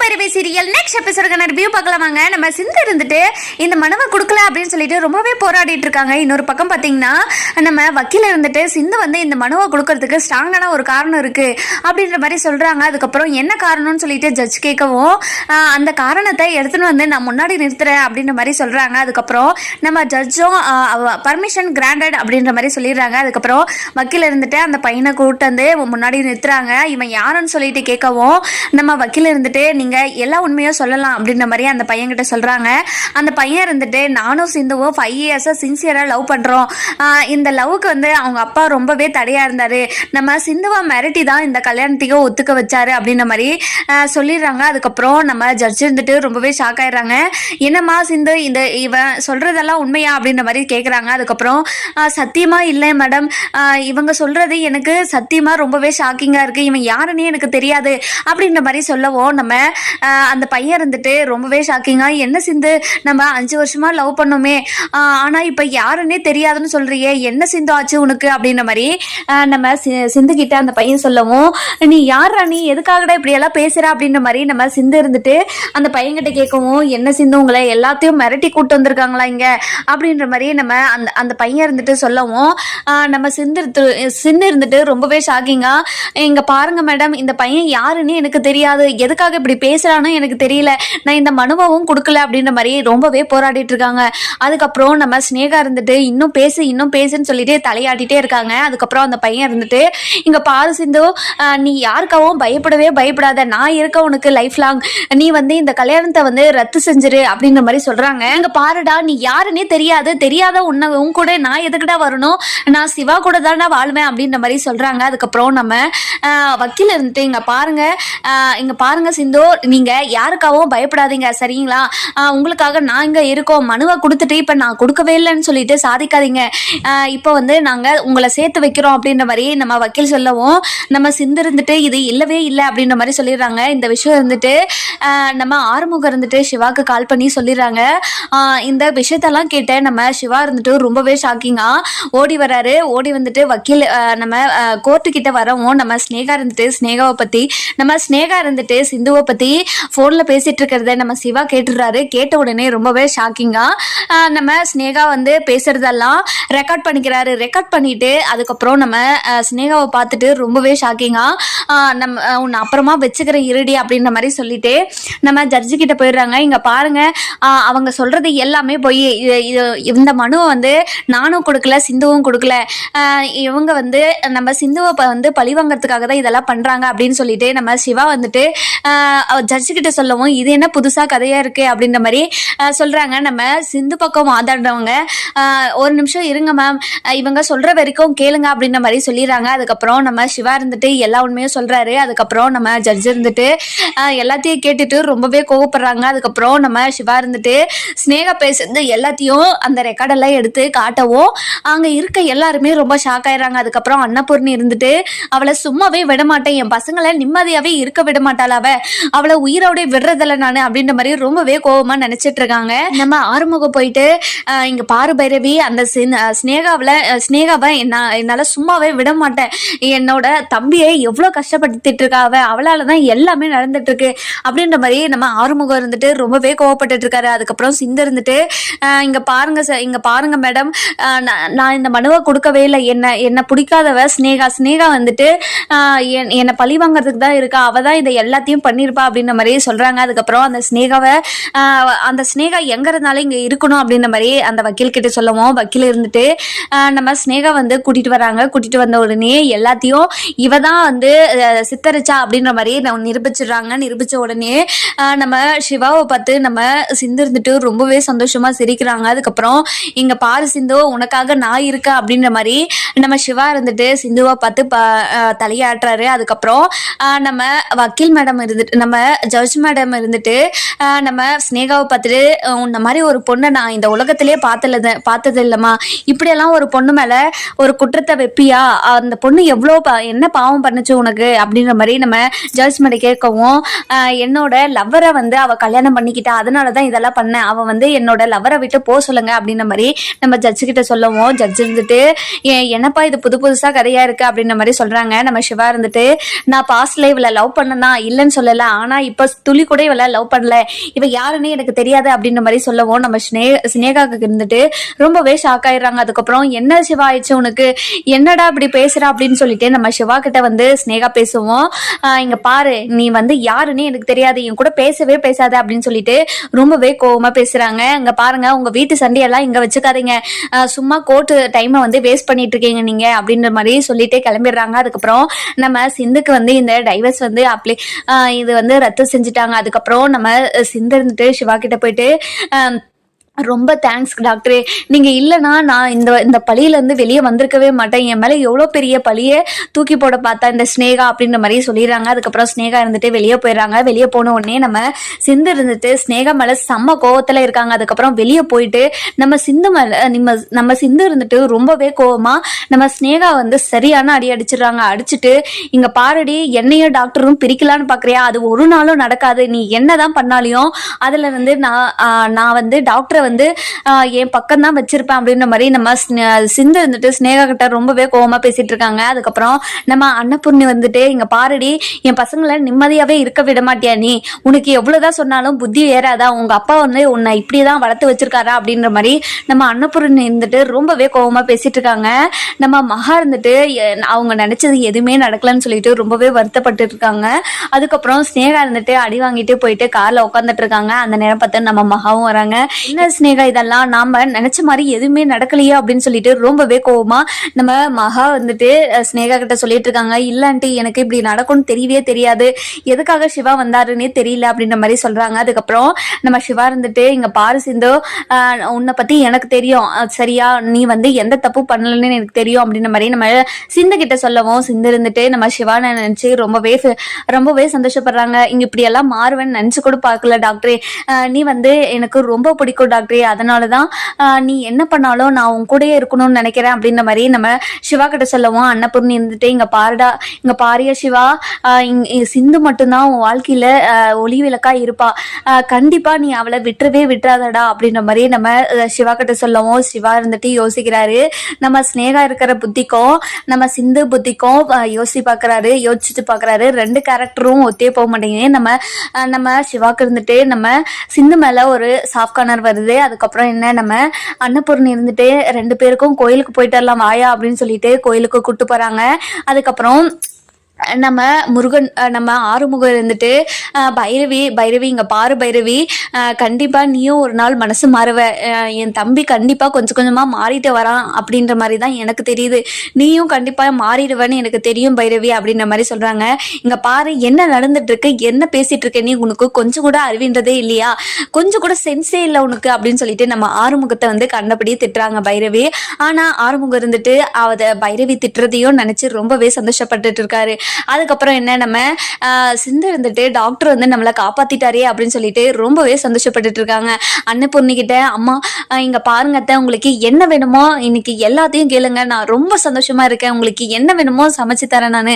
Bhairavi serial next எபிசோடுக்கான review பார்க்கலாம் வாங்க. நம்ம சிந்து இருந்துட்டு இந்த மனுவை கொடுக்கல அப்படின்னு சொல்லிட்டு ரொம்பவே போராடிட்டு இருக்காங்க. இன்னொரு பக்கம் பார்த்தீங்கன்னா நம்ம வக்கீல இருந்துட்டு சிந்து வந்து இந்த மனுவை கொடுக்கறதுக்கு ஸ்ட்ராங்கான ஒரு காரணம் இருக்கு அப்படின்ற மாதிரி சொல்றாங்க. அதுக்கப்புறம் என்ன காரணம்னு சொல்லிட்டு ஜட்ஜ் கேட்கவும் அந்த காரணத்தை எடுத்துன்னு வந்து நான் முன்னாடி நிறுத்துறேன் அப்படின்ற மாதிரி சொல்றாங்க. அதுக்கப்புறம் நம்ம ஜட்ஜும் பர்மிஷன் கிராண்டட் அப்படின்ற மாதிரி சொல்லிடுறாங்க. அதுக்கப்புறம் வக்கீல இருந்துட்டு அந்த பையனை கூட்டு வந்து முன்னாடி நிறுத்துறாங்க. இவன் யாருன்னு சொல்லிட்டு கேட்கவும் நம்ம வக்கீல இருந்துட்டு நீங்க எல்லா உண்மையும் சொல்லலாம் அப்படின்ற மாதிரி அந்த பையன்கிட்ட சொல்றாங்க. அந்த பையன் இருந்துட்டு நானும் சிந்துவும் ஃபைவ் இயர்ஸாக சின்சியராக லவ் பண்றோம். இந்த லவ்வுக்கு வந்து அவங்க அப்பா ரொம்பவே தடையா இருந்தாரு. நம்ம சிந்துவா மிரட்டி தான் இந்த கல்யாணத்தையும் ஒத்துக்க வச்சாரு அப்படின்ற மாதிரி சொல்லிடுறாங்க. அதுக்கப்புறம் நம்ம ஜட்ஜ் இருந்துட்டு ரொம்பவே ஷாக் ஆயிடுறாங்க. என்னம்மா சிந்து இந்த இவன் சொல்றதெல்லாம் உண்மையா? அப்படின்ற மாதிரி கேட்குறாங்க அதுக்கப்புறம் சத்தியமாக சத்தியமா இல்லை மேடம். இவங்க சொல்றது எனக்கு சத்தியமா ரொம்பவே ஷாக்கிங்காக இருக்கு. இவன் யாருன்னே எனக்கு தெரியாது அப்படின்ற மாதிரி சொல்லவும் நம்ம அந்த பையன் இருந்துட்டு ரொம்பவே ஷாக்கிங்காக என்ன சிந்து? நம்ம அஞ்சு வருஷமாக லவ் பண்ணோமே. ஆனால் இப்போ யாருன்னே தெரியாதுன்னு சொல்கிறியே என்ன சிந்து ஆச்சு உனக்கு? அப்படின்ற மாதிரி நம்ம சி- சிந்து கிட்ட அந்த பையன் சொல்லவும் நீ யாரா நீ எதுக்காகடா இப்படியெல்லாம் பேசுகிற அப்படின்ற மாதிரி நம்ம சிந்து இருந்துட்டு அந்த பையன்கிட்ட கேட்கவும் என்ன சிந்து? உங்களை எல்லாத்தையும் மிரட்டி கூட்டு வந்திருக்காங்களா இங்கே? அப்படின்ற மாதிரி நம்ம அந்த அந்த பையன் இருந்துட்டு சொல்லவும் நம்ம சிந்து இருந்து- சிந்து இருந்துட்டு ரொம்பவே ஷாக்கிங்காக இங்கே பாருங்க மேடம் இந்த பையன் யாருன்னு எனக்கு தெரியாது. எதுக்காக இப்படி பேசுறான்னு எனக்கு தெரியல. நான் இந்த மனுவாவும் கொடுக்கல அப்படின்ற மாதிரி ரொம்பவே போராடிட்டு இருக்காங்க. அதுக்கப்புறம் நம்ம ஸ்னேகா இருந்துட்டு இன்னும் பேசு இன்னும் பேசுன்னு சொல்லிட்டு தலையாட்டிட்டே இருக்காங்க. அதுக்கப்புறம் அந்த பையன் இருந்துட்டு இங்க பாரு சிந்து நீ யாருக்காவும் பயப்படவே பயப்படாத. நான் இருக்க உனக்கு லைஃப் லாங் நீ வந்து இந்த கல்யாணத்தை வந்து ரத்து செஞ்சிரு அப்படின்ற மாதிரி சொல்றாங்க. இங்க பாருடா நீ யாருன்னே தெரியாது. தெரியாத உன்னை உன் கூட நான் எதுக்குடா வரணும்? நான் சிவா கூட தானே வாழ்வேன் அப்படின்ற மாதிரி சொல்றாங்க. அதுக்கப்புறம் நம்ம வக்கீல் இருந்துட்டு இங்க பாருங்க இங்கே இங்க பாருங்க சிந்து நீங்க யாருக்காகவும் பயப்படாதீங்க சரிங்களா? உங்களுக்காக நான் இங்க இருக்கோம். மனுவை கொடுத்துட்டு இப்ப நான் கொடுக்கவே இல்லைன்னு சொல்லிட்டு சாதிக்காதீங்க. இப்போ வந்து நாங்க உங்களை சேர்த்து வைக்கிறோம் அப்படின்ற மாதிரி நம்ம வக்கீல் சொல்லவும் நம்ம சிந்து இருந்துட்டு இது இல்லவே இல்லை அப்படின்ற மாதிரி சொல்லிடுறாங்க. இந்த விஷயம் இருந்துட்டு நம்ம ஆறுமுகம் இருந்துட்டு சிவாக்கு கால் பண்ணி சொல்லிடுறாங்க. இந்த விஷயத்தெல்லாம் கேட்ட நம்ம சிவா இருந்துட்டு ரொம்பவே ஷாக்கிங்கா ஓடி வராரு. ஓடி வந்துட்டு வக்கீல் நம்ம கோர்ட்டு கிட்ட வரவும் நம்ம ஸ்னேகா இருந்துட்டு ஸ்னேகாவை பத்தி நம்ம ஸ்னேகா இருந்துட்டு சிந்துவை பத்தி ஃபோன்ல பேசிட்டு இருக்கிறத நம்ம சிவா கேட்டுடுறாரு. கேட்ட உடனே ரொம்பவே ஷாக்கிங்கா நம்ம ஸ்னேகா வந்து பேசுறதெல்லாம் ரெக்கார்ட் பண்ணிக்கிறாரு. ரெக்கார்ட் பண்ணிட்டு அதுக்கப்புறம் நம்ம ஸ்னேகாவை பார்த்துட்டு ரொம்பவே ஷாக்கிங்கா நம்ம ஆஹ், உன்னை அப்புறமா வச்சுக்கிற இருடி அப்படின்ற மாதிரி சொல்லிட்டு நம்ம ஜட்ஜி கிட்ட போயிடுறாங்க. இங்க பாருங்க அவங்க சொல்றது எல்லாமே போய். இந்த மனுவை வந்து நானும் கொடுக்கல சிந்துவும் கொடுக்கல. இவங்க வந்து நம்ம சிந்துவை வந்து பழி வாங்கறதுக்காக தான் இதெல்லாம் பண்றாங்க அப்படின்னு சொல்லிட்டு நம்ம சிவா வந்துட்டு ஜட்ஜு கிட்ட சொல்லவும் இது என்ன புதுசா கதையா இருக்கு அப்படின்ற மாதிரி சொல்கிறாங்க சொல்றாங்க. நம்ம சிந்து பக்கம் வாதாடுறவங்க ஒரு நிமிஷம் இருங்க மேம் இவங்க சொல்ற வரைக்கும் கேளுங்க அப்படின்ற மாதிரி சொல்லிடுறாங்க. அதுக்கப்புறம் நம்ம சிவா இருந்துட்டு எல்லா உண்மையும் சொல்றாரு. அதுக்கப்புறம் நம்ம ஜட்ஜ் இருந்துட்டு எல்லாத்தையும் கேட்டுட்டு ரொம்பவே கோவப்படுறாங்க. அதுக்கப்புறம் நம்ம சிவா இருந்துட்டு ஸ்னேகா பேசுறது எல்லாத்தையும் அந்த ரெக்கார்டெல்லாம் எடுத்து காட்டவும் அங்க இருக்க எல்லாருமே ரொம்ப ஷாக் ஆயிடுறாங்க. அதுக்கப்புறம் அன்னபூர்ணி இருந்துட்டு அவளை சும்மாவே விட மாட்டேன் என் பசங்களை நிம்மதியாவே இருக்க விட மாட்டாள் அவ? அவளை உயிரோட விடுறதில்ல நானு அப்படின்ற மாதிரி ரொம்பவே கோபமா நினைச்சிட்டு இருக்காங்க. நம்ம ஆறுமுகம் போயிட்டு இங்க பாரு பைரவி அந்த சின்- ஸ்னேகாவை என்னால சும்மாவே விட மாட்டேன். என்னோட தம்பியை எவ்வளவு கஷ்டப்படுத்திட்டு இருக்கா அவ அவளால தான் எல்லாமே நடந்துட்டு இருக்கு அப்படின்ற மாதிரி நம்ம ஆறுமுகம் இருந்துட்டு ரொம்பவே கோவப்பட்டு இருக்காரு. அதுக்கப்புறம் சிந்து இருந்துட்டு இங்க பாருங்க சார் இங்க பாருங்க மேடம். நான் இந்த மனுவை கொடுக்கவே இல்லை. என்ன என்ன பிடிக்காதவ ஸ்னேகா ஸ்னேகா வந்துட்டு என்- என்னை பழி வாங்குறதுக்கு தான் இருக்கா. அவ தான் இதை எல்லாத்தையும் பண்ணியிருப்பா அப்படின்ற மாதிரி சொல்றாங்க. அதுக்கப்புறம் அந்த ஸ்னேகாவை அந்த ஸ்னேகா எங்க இருந்தாலும் இங்க இருக்கணும் அப்படின்ற மாதிரி அந்த வக்கீல் கிட்ட சொல்லவும் வக்கீல் இருந்துட்டு நம்ம ஸ்னேகா வந்து கூட்டிட்டு வராங்க. கூட்டிட்டு வந்த உடனே எல்லாத்தையும் இவ தான் வந்து சித்தரிச்சா அப்படின்ற மாதிரி நிரூபிச்சிடுறாங்க. நிரூபிச்ச உடனே நம்ம சிவாவை பார்த்து நம்ம சிந்து இருந்துட்டு ரொம்பவே சந்தோஷமா சிரிக்கிறாங்க. அதுக்கப்புறம் இங்க பாரு சிந்து உனக்காக நான் இருக்கேன் அப்படின்ற மாதிரி நம்ம சிவா இருந்துட்டு சிந்துவை பார்த்து ப தலையாட்டுறாரு. அதுக்கப்புறம் நம்ம வக்கீல் மேடம் இருந்துட்டு நம்ம ஜட்ஜ் மேடம் இருந்துட்டு நம்ம ஸ்னேகாவை பார்த்துட்டு அஹ், உன்ன மாதிரி ஒரு பொண்ணை நான் இந்த உலகத்திலே பார்த்தது பார்த்தது இல்லைம்மா இப்படியெல்லாம் ஒரு பொண்ணு மேலே ஒரு குற்றத்தை வைப்பியா? அந்த பொண்ணு எவ்வளோ பா என்ன பாவம் பண்ணுச்சு உனக்கு? அப்படின்ற மாதிரி நம்ம ஜட்ஜ் மேடம் கேட்கவும் என்னோட லவ்வரை வந்து அவள் கல்யாணம் பண்ணிக்கிட்டா. அதனால தான் இதெல்லாம் பண்ணேன். அவள் வந்து என்னோட லவ்வரை விட்டு போக சொல்லுங்க. அப்படின்ற மாதிரி நம்ம ஜட்ஜு கிட்ட சொல்லவும் ஜட்ஜ் இருந்துட்டு என்னப்பா இது புது புதுசாக கதையாக இருக்குது அப்படின்ற மாதிரி சொல்கிறாங்க நம்ம சிவா இருந்துட்டு நான் பாஸ்ட் லைவ்ல லவ் பண்ணனா இல்லைன்னு சொல்லலை. ஆனால் ஆனா இப்ப துளி கூட இவள லவ் பண்ணல. இவ யாருன்னு எனக்கு தெரியாது அப்படின்ற மாதிரி சொல்லவும் நம்ம ஸ்னே ஸ்னேகாக்கு இருந்துட்டு ரொம்பவே ஷாக் ஆயிடுறாங்க. அதுக்கப்புறம் என்ன சிவா ஆயிடுச்சு உனக்கு? என்னடா இப்படி பேசுற அப்படின்னு சொல்லிட்டு நம்ம சிவா கிட்ட வந்து ஸ்னேகா பேசுவோம். இங்க பாரு நீ வந்து யாருன்னு எனக்கு தெரியாது. என் கூட பேசவே பேசாத அப்படின்னு சொல்லிட்டு ரொம்பவே கோவமா பேசுறாங்க. இங்க பாருங்க உங்க வீட்டு சண்டையெல்லாம் இங்க வச்சுக்காதீங்க. சும்மா கோர்ட்டு டைமை வந்து வேஸ்ட் பண்ணிட்டு இருக்கீங்க நீங்க அப்படின்ற மாதிரி சொல்லிட்டே கிளம்பிடுறாங்க. அதுக்கப்புறம் நம்ம சிந்துக்கு வந்து இந்த டைவர்ஸ் வந்து அப்ளை இது வந்து ரத்து செஞ்சுட்டாங்க. அதுக்கப்புறம் நம்ம சிந்து இருந்துட்டு சிவா கிட்ட போயிட்டு ரொம்ப தேங்க்ஸ் டாக்டரே நீங்கள் இல்லைனா நான் இந்த இந்த பழியிலேருந்து வெளியே வந்திருக்கவே மாட்டேன். என் மேலே எவ்வளோ பெரிய பழியை தூக்கி போட பார்த்தா இந்த ஸ்னேகா அப்படின்ற மாதிரி சொல்லிடுறாங்க. அதுக்கப்புறம் ஸ்னேகா இருந்துட்டு வெளியே போயிடுறாங்க. வெளியே போன உடனே நம்ம சிந்து இருந்துட்டு ஸ்னேகா மேலே செம்ம கோவத்தில் இருக்காங்க. அதுக்கப்புறம் வெளியே போயிட்டு நம்ம சிந்து மேலே நம்ம நம்ம சிந்து இருந்துட்டு ரொம்பவே கோவமாக நம்ம ஸ்னேகா வந்து சரியான அடி அடிச்சிடுறாங்க. அடிச்சுட்டு இங்கே பாரடி என்னையும் டாக்டரும் பிரிக்கலான்னு பார்க்குறியா அது ஒரு நாளும் நடக்காது. நீ என்னதான் பண்ணாலையும் அதில் வந்து நான் நான் வந்து டாக்டரை வந்து என் பக்கம் தான் வச்சிருப்பேன் அப்படின்ற மாதிரி நம்ம சிந்து வந்துட்டு ஸ்னேகா கிட்ட ரொம்பவே கோவமா பேசிட்டு இருக்காங்க. அதுக்கப்புறம் நம்ம அன்னபூர்ணி வந்துட்டு இங்க பாருடி என் பசங்களை நிம்மதியாவே இருக்க விட மாட்டியா நீ? உனக்கு எவ்வளவுதான் சொன்னாலும் புத்தி ஏறாதா? உங்க அப்பா வந்து உன்னை இப்படிதான் வளர்த்து வச்சிருக்காரா? அப்படின்ற மாதிரி நம்ம அன்னபூர்ணி இருந்துட்டு ரொம்பவே கோவமா பேசிட்டு இருக்காங்க. நம்ம மகா இருந்துட்டு அவங்க நினைச்சது எதுவுமே நடக்கலன்னு சொல்லிட்டு ரொம்பவே வருத்தப்பட்டு இருக்காங்க. அதுக்கப்புறம் ஸ்னேகா இருந்துட்டு அடி வாங்கிட்டு போயிட்டு கார்ல உட்காந்துட்டு இருக்காங்க. அந்த நேரம் பார்த்து நம்ம மகாவும் வராங்க. என்ன ஸ்னேகா இதெல்லாம் நாம நினைச்ச மாதிரி எதுவுமே நடக்கலையே அப்படின்னு சொல்லிட்டு ரொம்பவே கோவமா நம்ம மகா வந்துட்டு ஸ்னேகா கிட்ட சொல்லிட்டு இருக்காங்க. இல்லன்ட்டு எனக்கு இப்படி நடக்கும்னு தெரியவே தெரியாது. எதுக்காக சிவா வந்தாருன்னே தெரியல அப்படின்ற மாதிரி சொல்றாங்க. அதுக்கப்புறம் நம்ம சிவா இருந்துட்டு இங்க பாரு சிந்து உன்னை பத்தி எனக்கு தெரியும். சரியா நீ வந்து எந்த தப்பு பண்ணலன்னு எனக்கு தெரியும். அப்படின்ற மாதிரி நம்ம சிந்து கிட்ட சொல்லவும் சிந்து இருந்துட்டு நம்ம சிவான நினைச்சு ரொம்பவே ரொம்பவே சந்தோஷப்படுறாங்க. இங்க இப்படி எல்லாம் மாறுவேன்னு நினைச்சு கூட பார்க்கல டாக்டரே. நீ வந்து எனக்கு ரொம்ப பிடிக்கும் டாக்டர். அதனால தான் நீ என்ன பண்ணாலும் நான் உன் கூடயே இருக்கணும்னு நினைக்கிறேன் அப்படின்ற மாதிரி நம்ம சிவா கிட்ட சொல்லவும். அன்னபூர்ணி இருந்துட்டு இங்கே பாருடா இங்கே பாரியா சிவா. சிந்து மட்டும்தான் உன் வாழ்க்கையில் ஒளி விளக்கா இருப்பா. கண்டிப்பாக நீ அவளை விட்டுறவே விட்டுறாதடா. அப்படின்ற மாதிரி நம்ம சிவா கிட்ட சொல்லவும். சிவா இருந்துட்டு யோசிக்கிறாரு. நம்ம ஸ்னேகா இருக்கிற புத்திக்கும் நம்ம சிந்து புத்திக்கும் யோசி யோசிச்சு யோசிச்சுட்டு பார்க்கறாரு ரெண்டு கேரக்டரும் ஒத்தே போக மாட்டேங்குது. நம்ம நம்ம சிவாக்கு இருந்துட்டு நம்ம சிந்து மேலே ஒரு சாஃப்ட் கார்னர் வருது. அதுக்கப்புறம் என்ன நம்ம அன்னபூர்ணி இருந்துட்டு ரெண்டு பேருக்கும் கோயிலுக்கு போயிட்டு வரலாம் வாயா அப்படின்னு சொல்லிட்டு கோயிலுக்கு கூட்டு போறாங்க. அதுக்கப்புறம் நம்ம முருகன் நம்ம ஆறுமுகம் இருந்துட்டு பைரவி பைரவி இங்க பாரு பைரவி கண்டிப்பாக கண்டிப்பா நீயும் ஒரு நாள் மனசு மாறுவ. என் தம்பி கண்டிப்பா கொஞ்சம் கொஞ்சமா மாறிட்டு வரான் அப்படின்ற மாதிரி தான் எனக்கு தெரியுது. நீயும் கண்டிப்பா மாறிடுவேன்னு எனக்கு தெரியும் பைரவி அப்படின்ற மாதிரி சொல்றாங்க. இங்க பாரு என்ன நடந்துட்டு இருக்கு என்ன பேசிட்டு இருக்க நீ உனக்கு கொஞ்சம் கூட அறிவின்றதே இல்லையா? கொஞ்சம் கூட சென்ஸே இல்லை உனக்கு அப்படின்னு சொல்லிட்டு நம்ம ஆறுமுகத்தை வந்து கண்டபடி திட்டுறாங்க பைரவி. ஆனா ஆறுமுகம் இருந்துட்டு அவத பைரவி திட்டுறதையும் நினைச்சு ரொம்பவே சந்தோஷப்பட்டுட்டு இருக்காரு. அதுக்கப்புறம் என்ன நம்ம ஆஹ், சிந்து இருந்துட்டு டாக்டர் வந்து நம்மளை காப்பாத்திட்டாரே அப்படின்னு சொல்லிட்டு ரொம்பவே சந்தோஷப்பட்டுட்டு இருக்காங்க. அன்னபூர்ணி கிட்ட அம்மா இங்கே இங்க பாருங்க அத்தை உங்களுக்கு என்ன வேணுமோ இன்னைக்கு எல்லாத்தையும் கேளுங்க. நான் ரொம்ப சந்தோஷமா இருக்கேன். உங்களுக்கு என்ன வேணுமோ சமைச்சு தரேன் நான்.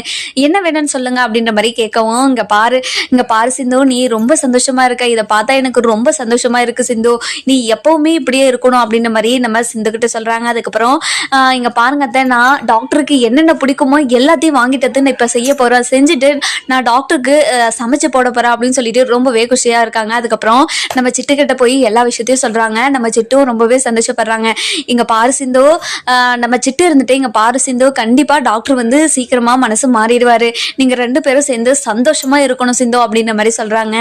என்ன வேணும்னு சொல்லுங்க அப்படின்ற மாதிரி கேட்கவும் இங்க பாரு இங்க பாரு சிந்து நீ ரொம்ப சந்தோஷமா இருக்க. இதை பார்த்தா எனக்கு ரொம்ப சந்தோஷமா இருக்கு சிந்து. நீ எப்பவுமே இப்படியே இருக்கணும் அப்படின்ற மாதிரி நம்ம சிந்து கிட்ட சொல்றாங்க. அதுக்கப்புறம் இங்க பாருங்க அத்தை நான் டாக்டருக்கு என்னென்ன பிடிக்குமோ எல்லாத்தையும் வாங்கிட்டு நான் இப்ப செய்ய போறேன் செஞ்சுட்டு நான் டாக்டருக்கு சமைச்சு போட போறேன் அப்படின்னு சொல்லிட்டு ரொம்பவே குஷியா இருக்காங்க. அதுக்கப்புறம் நம்ம சிட்டு கிட்ட போய் எல்லா விஷயத்தையும் சொல்றாங்க. நம்ம சிட்டும் ரொம்பவே சந்தோஷப்படுறாங்க. இங்க பாரு சிந்தோ நம்ம சிட்டு இருந்துட்டு இங்க பாரு சிந்தோ கண்டிப்பா டாக்டர் வந்து சீக்கிரமா மனசு மாறிடுவாரு. நீங்க ரெண்டு பேரும் சேர்ந்து சந்தோஷமா இருக்கணும் சிந்தோ அப்படின்ற மாதிரி சொல்றாங்க.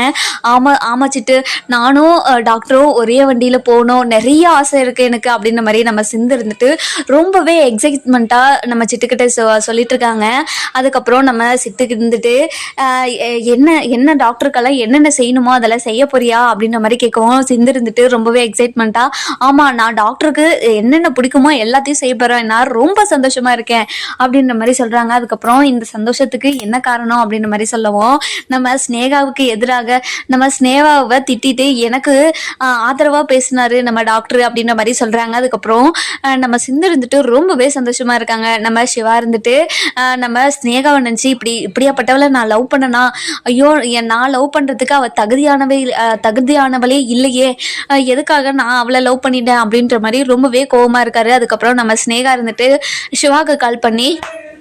ஆமா ஆமா சிட்டு நானும் டாக்டரும் ஒரே வண்டியில போகணும். நிறைய ஆசை இருக்கு எனக்கு அப்படின்ற மாதிரி நம்ம சிந்து இருந்துட்டு ரொம்பவே எக்ஸைட்மெண்ட்டா நம்ம சிட்டுக்கிட்ட சொ சொல்லிட்டு இருக்காங்க. அதுக்கப்புறம் நம்ம நம்ம இருந்துட்டு என்ன என்ன டாக்டருக்கெல்லாம் என்னென்ன செய்யணுமோ அதெல்லாம் செய்ய போறியா அப்படின்ற மாதிரி கேட்கவும் சிந்து இருந்துட்டு ரொம்பவே எக்ஸைட்மெண்ட்டாக ஆமா நான் டாக்டருக்கு என்னென்ன பிடிக்குமோ எல்லாத்தையும் செய்ய போறேன் நான் ரொம்ப சந்தோஷமா இருக்கேன் அப்படின்ற மாதிரி சொல்றாங்க. அதுக்கப்புறம் இந்த சந்தோஷத்துக்கு என்ன காரணம் அப்படின்ற மாதிரி சொல்லவும் நம்ம ஸ்னேகாவுக்கு எதிராக நம்ம ஸ்னேகாவை திட்டிட்டு எனக்கு ஆதரவாக ஆதரவா பேசினாரு நம்ம டாக்டர் அப்படின்ற மாதிரி சொல்றாங்க. அதுக்கப்புறம் நம்ம சிந்து இருந்துட்டு ரொம்பவே சந்தோஷமா இருக்காங்க. நம்ம சிவா இருந்துட்டு நம்ம ஸ்னேகாவை நினைச்சு இப்படி இப்படியாப்பட்டவளை நான் லவ் பண்ணனா ஐயோ என் நான் லவ் பண்றதுக்கு அவ தகுதியானவே தகுதியானவளே இல்லையே. எதுக்காக நான் அவளை லவ் பண்ணிட்டேன் அப்படின்ற மாதிரி ரொம்பவே கோவமா இருக்காரு. அதுக்கப்புறம் நம்ம ஸ்னேகா இருந்துட்டு சிவாக்கு கால் பண்ணி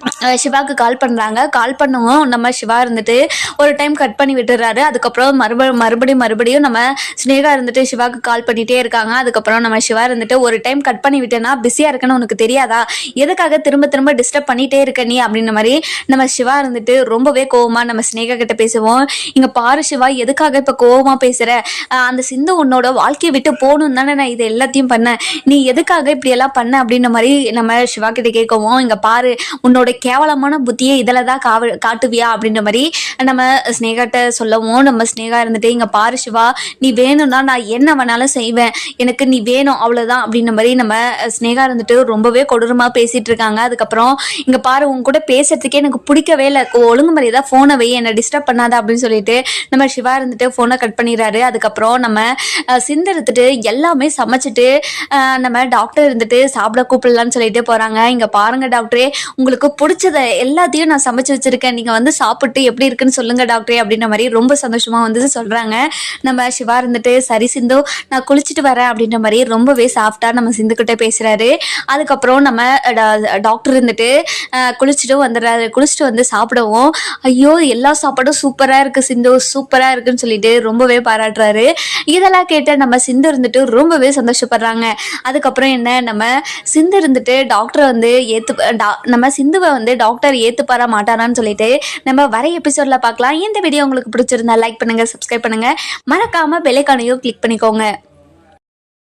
அஹ் சிவாக்கு கால் பண்ணுறாங்க கால் பண்ணவும் நம்ம சிவா இருந்துட்டு ஒரு டைம் கட் பண்ணி விட்டுறாரு. அதுக்கப்புறம் மறுப மறுபடியும் மறுபடியும் நம்ம ஸ்னேகா இருந்துட்டு சிவாக்கு கால் பண்ணிகிட்டே இருக்காங்க. அதுக்கப்புறம் நம்ம சிவா இருந்துட்டு ஒரு டைம் கட் பண்ணி விட்டேன்னா பிஸியாக இருக்குன்னு உனக்கு தெரியாதா? எதுக்காக திரும்ப திரும்ப டிஸ்டர்ப் பண்ணிகிட்டே இருக்க நீ? அப்படின்ற மாதிரி நம்ம சிவா இருந்துட்டு ரொம்பவே கோவமாக நம்ம ஸ்னேகா கிட்ட பேசுவோம். இங்கே பாரு சிவா எதுக்காக இப்போ கோவமாக பேசுகிற அந்த சிந்து உன்னோட வாழ்க்கையை விட்டு போகணும் தானே நான் இது எல்லாத்தையும் பண்ணேன். நீ எதுக்காக இப்படியெல்லாம் பண்ண? அப்படின்ற மாதிரி நம்ம சிவா கிட்ட கேட்கவும் இங்கே பாரு உன்னோட கேவலமான புத்தியை இதில் தான் காவ காட்டுவியா அப்படின்ற மாதிரி நம்ம ஸ்னேகாட்ட சொல்லவும் நம்ம ஸ்னேகா இருந்துட்டு இங்கே பாரு சிவா நீ வேணும்னா நான் என்ன வேணாலும் செய்வேன். எனக்கு நீ வேணும் அவ்வளோதான் அப்படின்ற மாதிரி நம்ம ஸ்னேகா இருந்துட்டு ரொம்பவே கொடூரமாக பேசிட்டு இருக்காங்க. அதுக்கப்புறம் இங்கே பாரு உன் கூட பேசுறதுக்கே எனக்கு பிடிக்கவே இல்லை. ஒழுங்கு மாதிரி தான் ஃபோனை வை என்னை டிஸ்டர்ப் பண்ணாத. அப்படின்னு சொல்லிட்டு நம்ம சிவா இருந்துட்டு ஃபோனை கட் பண்ணிடுறாரு. அதுக்கப்புறம் நம்ம சிந்தெடுத்துட்டு எல்லாமே சமைச்சிட்டு நம்ம டாக்டர் இருந்துட்டு சாப்பிட கூப்பிடலான்னு சொல்லிட்டு போகிறாங்க இங்கே பாருங்க டாக்டரே உங்களுக்கு பிடிச்சத எல்லாத்தையும் நான் சமைச்சு வச்சிருக்கேன். நீங்கள் வந்து சாப்பிட்டு எப்படி இருக்குன்னு சொல்லுங்க டாக்டரே அப்படின்ற மாதிரி ரொம்ப சந்தோஷமா வந்து சொல்கிறாங்க நம்ம சிவா இருந்துட்டு சரி சிந்து நான் குளிச்சுட்டு வரேன் அப்படின்ற மாதிரி ரொம்பவே சாஃப்டாக நம்ம சிந்துக்கிட்ட பேசுகிறாரு அதுக்கப்புறம் நம்ம டா- டாக்டர் இருந்துட்டு குளிச்சுட்டு வந்துடுறாரு. குளிச்சுட்டு வந்து சாப்பிடுவோம் ஐயோ எல்லா சாப்பாடும் சூப்பராக இருக்குது சிந்து சூப்பராக இருக்குன்னு சொல்லிட்டு ரொம்பவே பாராட்டுறாரு. இதெல்லாம் கேட்ட நம்ம சிந்து இருந்துட்டு ரொம்பவே சந்தோஷப்படுறாங்க. அதுக்கப்புறம் என்ன நம்ம சிந்து இருந்துட்டு டாக்டரை வந்து ஏற்று நம்ம சிந்துவை வந்து டாக்டர் ஏற்றுப்பாரா மாட்டாரான்னு சொல்லிட்டு நம்ம வர எபிசோடில் பார்க்கலாம். இந்த வீடியோ உங்களுக்கு பிடிச்சிருந்தா லைக் பண்ணுங்கள் சப்ஸ்கிரைப் பண்ணுங்கள் மறக்காமல் பெலைக்கானையும் கிளிக் பண்ணிக்கோங்க.